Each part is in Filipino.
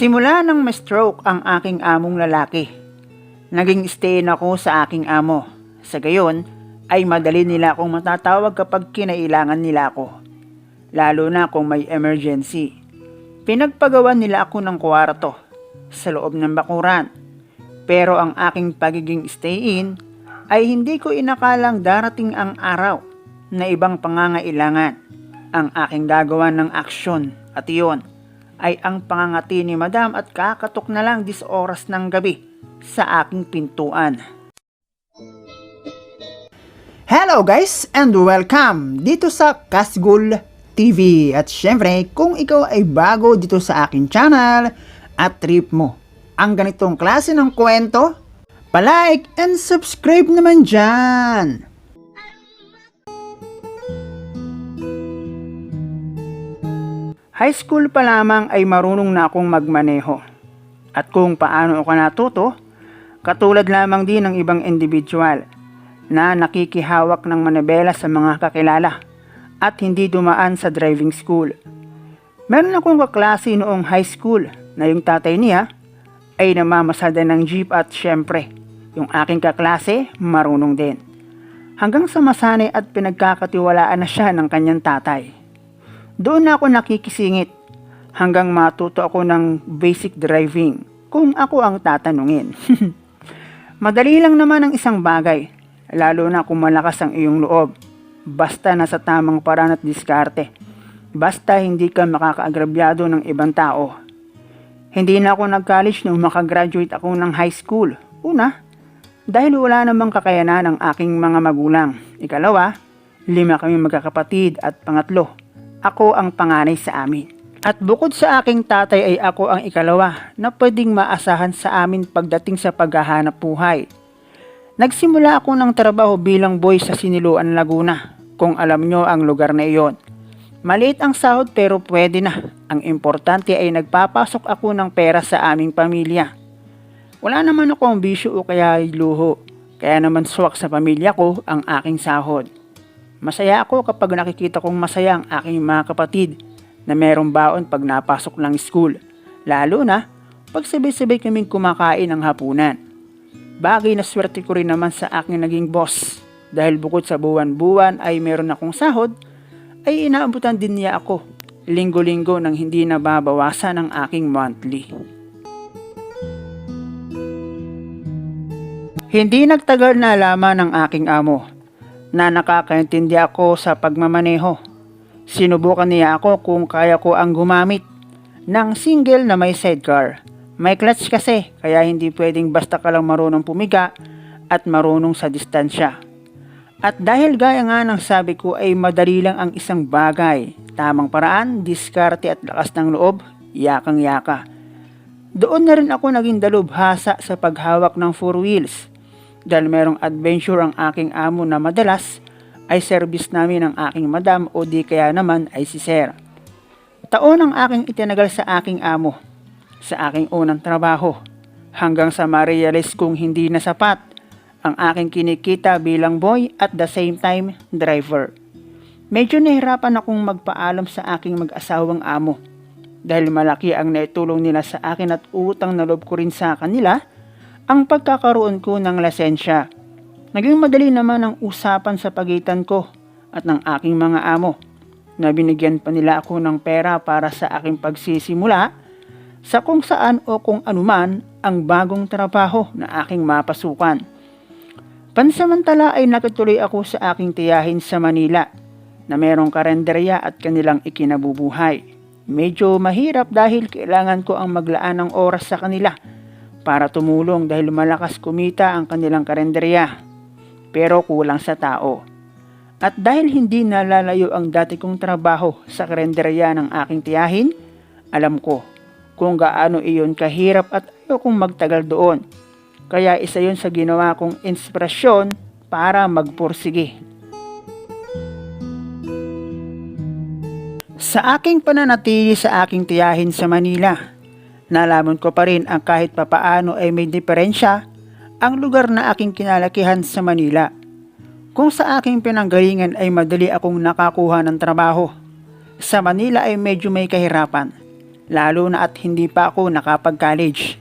Simula nang ma-stroke ang aking among lalaki, naging stay ako sa aking amo. Sa gayon, ay madali nila akong matatawag kapag kinailangan nila ako. Lalo na kung may emergency. Pinagpagawan nila ako ng kwarto sa loob ng bakuran. Pero ang aking pagiging stay-in ay hindi ko inakalang darating ang araw na ibang pangangailangan ang aking gagawa ng aksyon at iyon ay ang pangangati ni madam at kakatok na lang dis oras ng gabi sa aking pintuan. Hello guys and welcome dito sa Kasgul TV. At syempre, kung ikaw ay bago dito sa aking channel at trip mo ang ganitong klase ng kwento, palike and subscribe naman dyan. High school pa lamang ay marunong na akong magmaneho. At kung paano ako natuto, katulad lamang din ng ibang individual na nakikihawak ng manabela sa mga kakilala at hindi dumaan sa driving school. Meron akong kaklase noong high school na yung tatay niya ay namamasada ng jeep at syempre, yung aking kaklase marunong din. Hanggang sa masanay at pinagkakatiwalaan na siya ng kanyang tatay. Doon na ako nakikisingit hanggang matuto ako ng basic driving kung ako ang tatanungin. Madali lang naman ang isang bagay, lalo na kung malakas ang iyong loob. Basta nasa tamang paraan at diskarte. Basta hindi ka makakaagrabyado ng ibang tao. Hindi na ako nag-college nung makagraduate ako ng high school. Una, dahil wala namang kakayanan ang aking mga magulang. Ikalawa, lima kami magkakapatid at pangatlo, ako ang panganay sa amin. At bukod sa aking tatay ay ako ang ikalawa na pwedeng maasahan sa amin pagdating sa paghahanap buhay. Nagsimula ako ng trabaho bilang boy sa Siniluan, Laguna, kung alam nyo ang lugar na iyon. Maliit ang sahod pero pwede na. Ang importante ay nagpapasok ako ng pera sa aming pamilya. Wala naman ako ang bisyo o kaya luho. Kaya naman swak sa pamilya ko ang aking sahod. Masaya ako kapag nakikita kong masaya ang aking mga kapatid na merong baon pag napasok ng school. Lalo na pag sabay-sabay kaming kumakain ng hapunan. Bagay na swerte ko rin naman sa aking naging boss. Dahil bukod sa buwan-buwan ay meron akong sahod, ay inaabutan din niya ako linggo-linggo nang hindi nababawasan ang aking monthly. Hindi nagtagal na alaman ng aking amo na nakakaintindi ako sa pagmamaneho. Sinubukan niya ako kung kaya ko ang gumamit ng single na may sidecar. May clutch kasi kaya hindi pwedeng basta ka lang marunong pumiga at marunong sa distansya. At dahil gaya nga ng sabi ko ay madali lang ang isang bagay, tamang paraan, diskarte at lakas ng loob, yakang yaka. Doon na rin ako naging dalubhasa sa paghawak ng four wheels dahil merong adventure ang aking amo na madalas ay service namin ng aking madam o di kaya naman ay si sir. Taon ang aking itinagal sa aking amo sa aking unang trabaho hanggang sa ma-realize kong hindi na sapat ang aking kinikita bilang boy at the same time driver. Medyo nahirapan akong magpaalam sa aking mag-asawang amo dahil malaki ang naitulong nila sa akin at utang na loob ko rin sa kanila ang pagkakaroon ko ng lisensya. Naging madali naman ang usapan sa pagitan ko at ng aking mga amo na binigyan pa nila ako ng pera para sa aking pagsisimula sa kung saan o kung anuman ang bagong trabaho na aking mapasukan. Pansamantala ay nakatuloy ako sa aking tiyahin sa Manila na merong karenderya at kanilang ikinabubuhay. Medyo mahirap dahil kailangan ko ang maglaan ng oras sa kanila para tumulong dahil malakas kumita ang kanilang karenderya pero kulang sa tao. At dahil hindi nalalayo ang dati kong trabaho sa karenderya ng aking tiyahin, alam ko kung gaano iyon kahirap at ayokong magtagal doon. Kaya isa yun sa ginawa kong inspirasyon para magpursige. Sa aking pananatili sa aking tiyahin sa Manila, nalaman ko pa rin ang kahit papaano ay may diferensya ang lugar na aking kinalakihan sa Manila. Kung sa aking pinanggalingan ay madali akong nakakuha ng trabaho, sa Manila ay medyo may kahirapan. lalo na at hindi pa ako nakapag-college.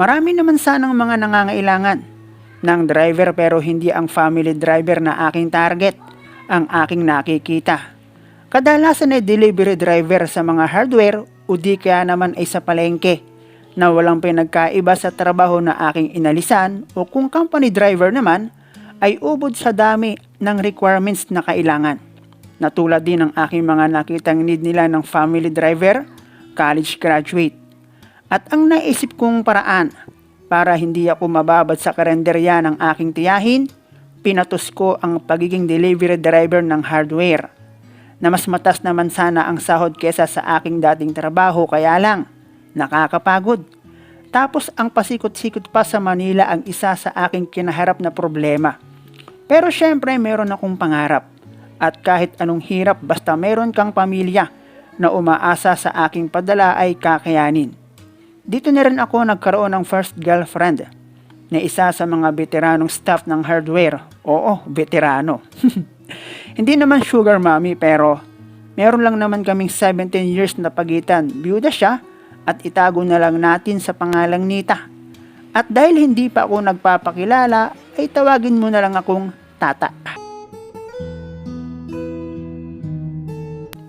Marami naman sanang mga nangangailangan ng driver pero hindi ang family driver na aking target ang aking nakikita. Kadalasan ay delivery driver sa mga hardware o di kaya naman ay sa palengke na walang pinagkaiba sa trabaho na aking inalisan o kung company driver naman ay ubod sa dami ng requirements na kailangan. Natulad din ng aking mga nakitang need nila ng family driver, college graduate. At ang naisip kong paraan para hindi ako mababad sa karenderya ng aking tiyahin, pinatos ko ang pagiging delivery driver ng hardware. Na mas matas naman sana ang sahod kesa sa aking dating trabaho kaya lang, nakakapagod. Tapos ang pasikot-sikot pa sa Manila ang isa sa aking kinaharap na problema. Pero syempre meron akong pangarap. At kahit anong hirap basta meron kang pamilya na umaasa sa aking padala ay kakayanin. Dito na rin ako nagkaroon ng first girlfriend na isa sa mga veteranong staff ng hardware. Oo, veterano. Hindi naman sugar mommy pero meron lang naman kaming 17 years na pagitan. Byuda siya at itago na lang natin sa pangalang Nita. At dahil hindi pa ako nagpapakilala, ay tawagin mo na lang akong Tata.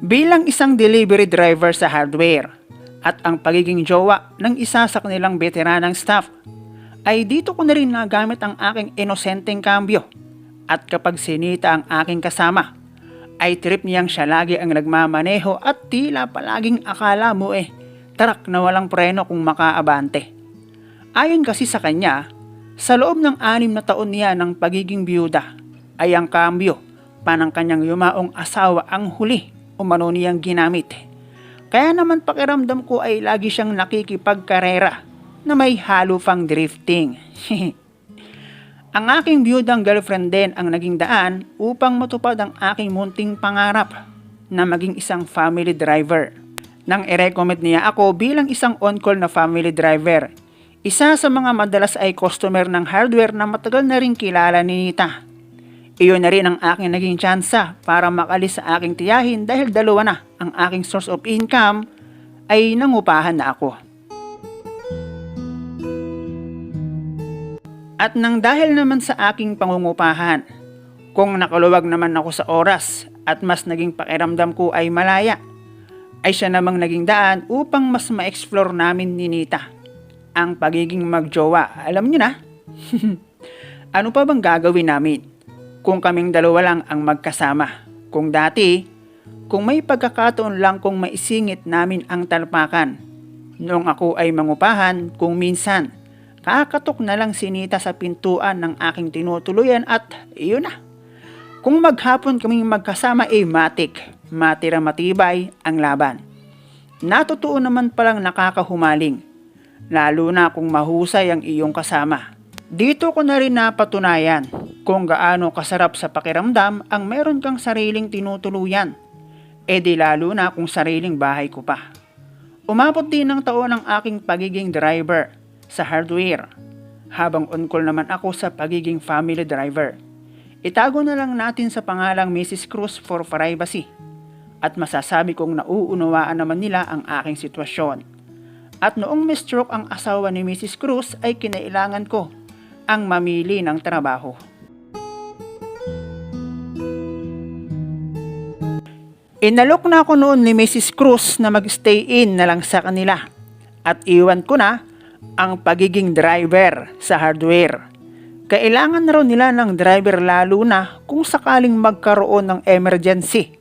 Bilang isang delivery driver sa hardware at ang pagiging jowa ng isa sa kanilang veteranang staff, ay dito ko na rin nagamit ang aking inosenteng kambyo. At kapag sinita ang aking kasama, ay trip niyang siya lagi ang nagmamaneho at tila palaging akala mo eh, tarak na walang preno kung makaabante. Ayon kasi sa kanya, sa loob ng anim na taon niya ng pagiging biyuda, ay ang kambyo pa ng kanyang yumaong asawa ang huli umano niyang ginamit. Kaya naman pakiramdam ko ay lagi siyang nakikipagkarera na may halo pang drifting. ang aking biyudang girlfriend din ang naging daan upang matupad ang aking munting pangarap na maging isang family driver. Nang i-recommend niya ako bilang isang on-call na family driver, isa sa mga madalas ay customer ng hardware na matagal na rin kilala ni Nita. Iyon na rin ang aking naging tsansa para makalis sa aking tiyahin dahil dalawa na ang aking source of income ay nangupahan na ako. At nang dahil naman sa aking pangungupahan, kung nakaluwag naman ako sa oras at mas naging pakiramdam ko ay malaya, ay siya namang naging daan upang mas ma-explore namin ni Nita ang pagiging magjowa. Alam niyo na? ano pa bang gagawin namin? kung kaming dalawa lang ang magkasama. Kung dati, kung may pagkakataon lang kung maisingit namin ang talpakan. Noong ako ay mangupahan, kung minsan, kakatok na lang sinita sa pintuan ng aking tinutuluyan at iyon na. Kung maghapon kaming magkasama ay matik, matira matibay ang laban. Natutuo naman palang nakakahumaling, lalo na kung mahusay ang iyong kasama. Dito ko na rin napatunayan kung gaano kasarap sa pakiramdam ang meron kang sariling tinutuluyan. E di lalo na kung sariling bahay ko pa. Umabot din ng taon ang aking pagiging driver sa hardware habang on-call naman ako sa pagiging family driver. Itago na lang natin sa pangalang Mrs. Cruz for privacy at masasabi kong nauunawaan naman nila ang aking sitwasyon. At noong may-stroke ang asawa ni Mrs. Cruz ay kinailangan ko ang mamili ng trabaho. Inalok na ako noon ni Mrs. Cruz na mag-stay in na lang sa kanila at iwan ko na ang pagiging driver sa hardware. Kailangan na raw nila ng driver lalo na kung sakaling magkaroon ng emergency.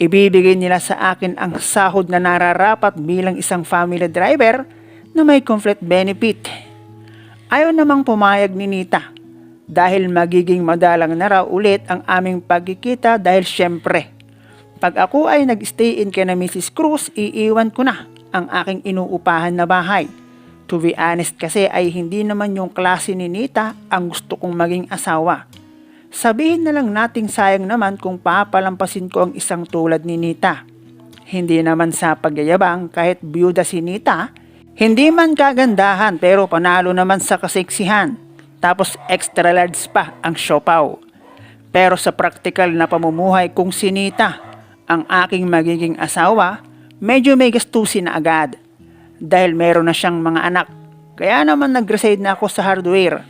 Ibibigay nila sa akin ang sahod na nararapat bilang isang family driver na may complete benefit. Ayaw namang pumayag ni Nita dahil magiging madalang na raw ulit ang aming pagkikita dahil syempre, pag ako ay nag-stay in kay na Mrs. Cruz, iiwan ko na ang aking inuupahan na bahay. To be honest kasi ay hindi naman yung klase ni Nita ang gusto kong maging asawa. Sabihin na lang nating sayang naman kung papalampasin ko ang isang tulad ni Nita. Hindi naman sa pagyayabang kahit byuda si Nita, hindi man kagandahan pero panalo naman sa kaseksihan. Tapos extra large pa ang siopaw. Pero sa praktikal na pamumuhay kung sinita ang aking magiging asawa, medyo may gastusin na agad dahil meron na siyang mga anak. Kaya naman nag-reside na ako sa hardware.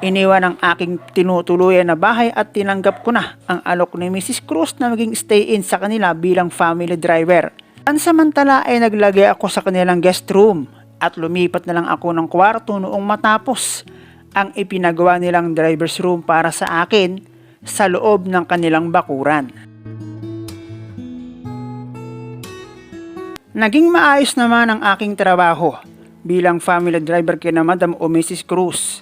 Iniwan ang aking tinutuluyan na bahay at tinanggap ko na ang alok ni Mrs. Cruz na maging stay-in sa kanila bilang family driver. Pansamantala ay naglagay ako sa kanilang guest room at lumipat na lang ako ng kwarto noong matapos ang ipinagawa nilang driver's room para sa akin sa loob ng kanilang bakuran. Naging maayos naman ang aking trabaho bilang family driver kina Madam o Mrs. Cruz.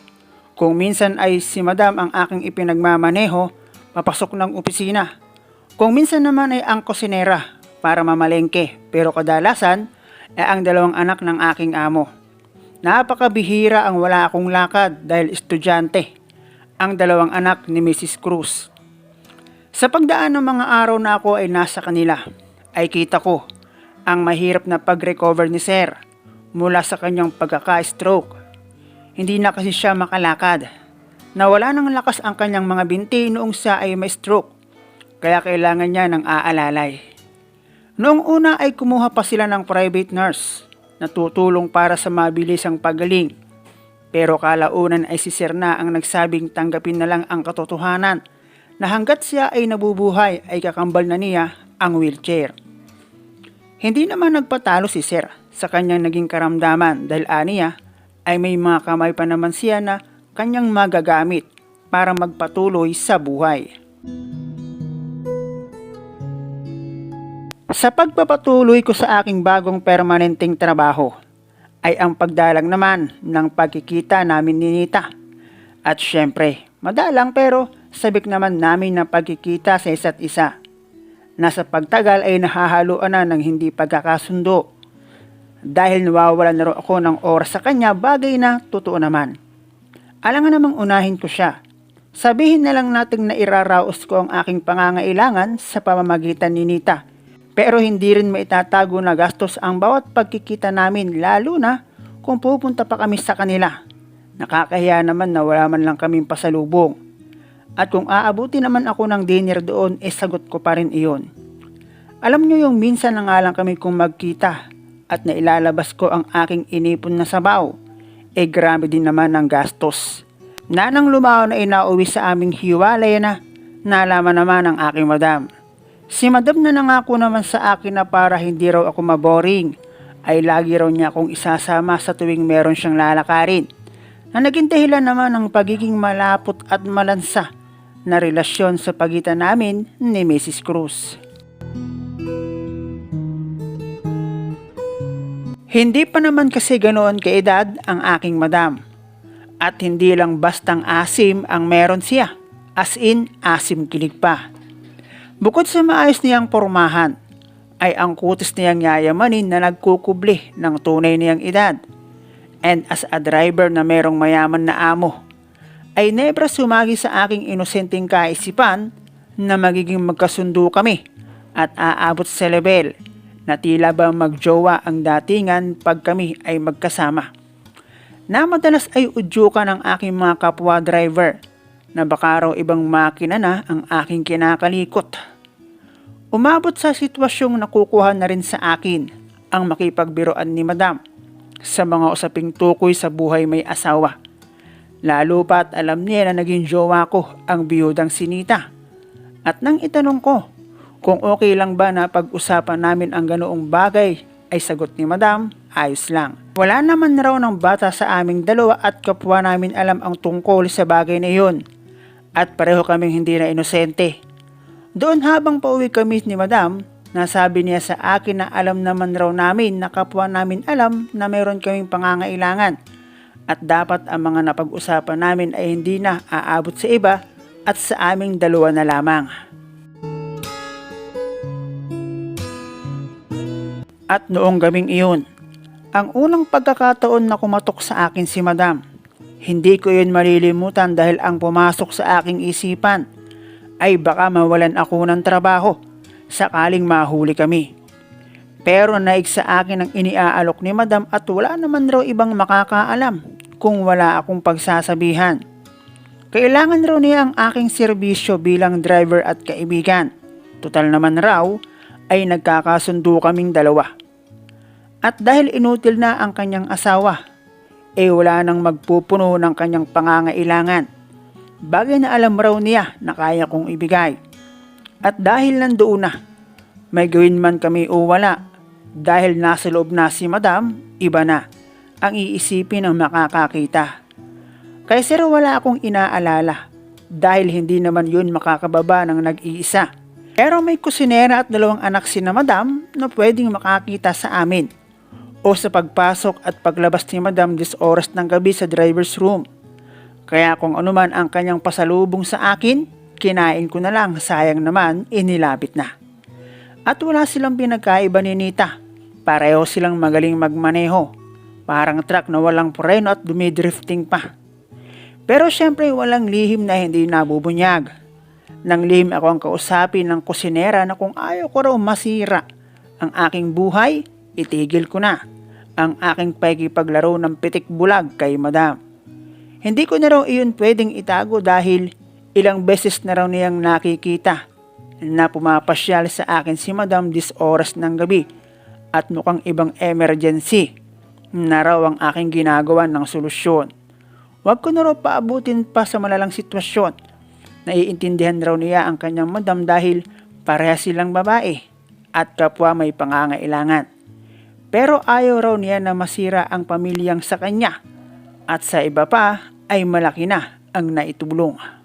Kung minsan ay si Madam ang aking ipinagmamaneho, papasok ng opisina. Kung minsan naman ay ang kusinera para mamalengke, pero kadalasan ay ang dalawang anak ng aking amo. Napakabihira ang wala akong lakad dahil estudyante, ang dalawang anak ni Mrs. Cruz. Sa pagdaan ng mga araw na ako ay nasa kanila, ay kita ko ang mahirap na pag-recover ni Sir mula sa kanyang pagkaka-stroke. Hindi na kasi siya makalakad. Nawala ng lakas ang kanyang mga binti noong siya ay may stroke, kaya kailangan niya ng aalalay. Noong una ay kumuha pa sila ng private nurse na tutulong para sa mabilisang pagaling. Pero kalaunan ay si Sir na ang nagsabing tanggapin na lang ang katotohanan na hanggat siya ay nabubuhay ay kakambal na niya ang wheelchair. Hindi naman nagpatalo si Sir sa kanyang naging karamdaman dahil aniya ay may mga kamay pa naman siya na kanyang magagamit para magpatuloy sa buhay. Sa pagpapatuloy ko sa aking bagong permanenteng trabaho ay ang pagdalang naman ng pagkikita namin ni Nita. At syempre, madalang pero sabik naman namin ng pagkikita sa isa't isa. Nasa pagtagal ay nahahaluan na ng hindi pagkakasundo. Dahil nawawalan na ako ng oras sa kanya bagay na totoo naman. Alangan namang unahin ko siya. Sabihin na lang nating na iraraos ko ang aking pangangailangan sa pamamagitan ni Nita. Pero hindi rin maitatago na gastos ang bawat pagkikita namin lalo na kung pupunta pa kami sa kanila. Nakakahiya naman na wala man lang kaming pasalubong. At kung aabuti naman ako ng dinner doon, eh sagot ko pa rin iyon. Alam nyo yung minsan na nga lang kami kung magkita at nailalabas ko ang aking inipon na sabaw, eh grabe din naman ang gastos. Nanang lumao na inauwi sa aming hiwalay na, nalaman naman ang aking madam. Si madam na nangako naman sa akin na para hindi raw ako maboring, ay lagi raw niya akong isasama sa tuwing meron siyang lalakarin. Na naging dahilan naman ng pagiging malapot at malansa na relasyon sa pagitan namin ni Mrs. Cruz. Hindi pa naman kasi ganoon kaedad ang aking madam. At hindi lang bastang asim ang meron siya. As in, asim kilig pa. Bukod sa maayos niyang pormahan, ay ang kutis niyang yayamanin na nagkukubli ng tunay niyang edad. And as a driver na merong mayaman na amo, ay nebra sumagi sa aking inosenteng kaisipan na magiging magkasundo kami at aabot sa level na tila ba magjowa ang datingan pag kami ay magkasama. Na madalas ay udyukan ng aking mga kapwa driver na baka raw ibang makina na ang aking kinakalikot. Umabot sa sitwasyong nakukuha na rin sa akin ang makipagbiroan ni Madam sa mga usaping tukoy sa buhay may asawa. Lalo pa't alam niya na naging jowa ko ang biyudang sinita. At nang itanong ko kung okay lang ba na pag-usapan namin ang ganoong bagay, ay sagot ni Madam, ayos lang. Wala naman raw ng bata sa aming dalawa at kapwa namin alam ang tungkol sa bagay na iyon. At pareho kaming hindi na inosente. Doon habang pauwi kami ni Madam, nasabi niya sa akin na alam naman raw namin na kapwa namin alam na meron kaming pangangailangan at dapat ang mga napag-usapan namin ay hindi na aabot sa iba at sa aming dalawa na lamang. At noong gabing iyon, ang unang pagkakataon na kumatok sa akin si Madam, hindi ko yun malilimutan dahil ang pumasok sa aking isipan ay baka mawalan ako ng trabaho sakaling mahuli kami. Pero naig sa akin ang iniaalok ni Madam at wala naman raw ibang makakaalam kung wala akong pagsasabihan. Kailangan raw niya ang aking serbisyo bilang driver at kaibigan. Total naman raw ay nagkakasundo kaming dalawa. At dahil inutil na ang kanyang asawa, eh wala nang magpupuno ng kanyang pangangailangan. Bagay na alam raw niya na kaya kong ibigay. At dahil nandoon na, may gawin man kami o wala, dahil nasa loob na si madam, iba na ang iisipin ng makakakita. Kaya sir wala akong inaalala dahil hindi naman yun makakababa ng nag-iisa. Pero may kusinera at dalawang anak si na madam na pwedeng makakita sa amin o sa pagpasok at paglabas ni madam dis oras ng gabi sa driver's room. Kaya kung ano man ang kanyang pasalubong sa akin, kinain ko na lang sayang naman inilapit na. At wala silang pinagkaiba ni Nita. Pareho silang magaling magmaneho. Parang truck na walang preno at dumidrifting pa. Pero syempre walang lihim na hindi nabubunyag. Nang lihim ako ang kausapin ng kusinera na kung ayaw ko raw masira ang aking buhay, itigil ko na ang aking pakikipaglaro ng pitik bulag kay madam. Hindi ko na raw iyon pwedeng itago dahil ilang beses na raw niyang nakikita na pumapasyal sa akin si madam dis oras ng gabi at mukhang ibang emergency na raw ang aking ginagawa ng solusyon. Huwag ko na raw paabutin pa sa malalang sitwasyon. Naiintindihan raw niya ang kanyang madam dahil pareha silang babae at kapwa may pangangailangan. Pero ayaw raw niya na masira ang pamilyang sa kanya at sa iba pa ay malaki na ang naitulong.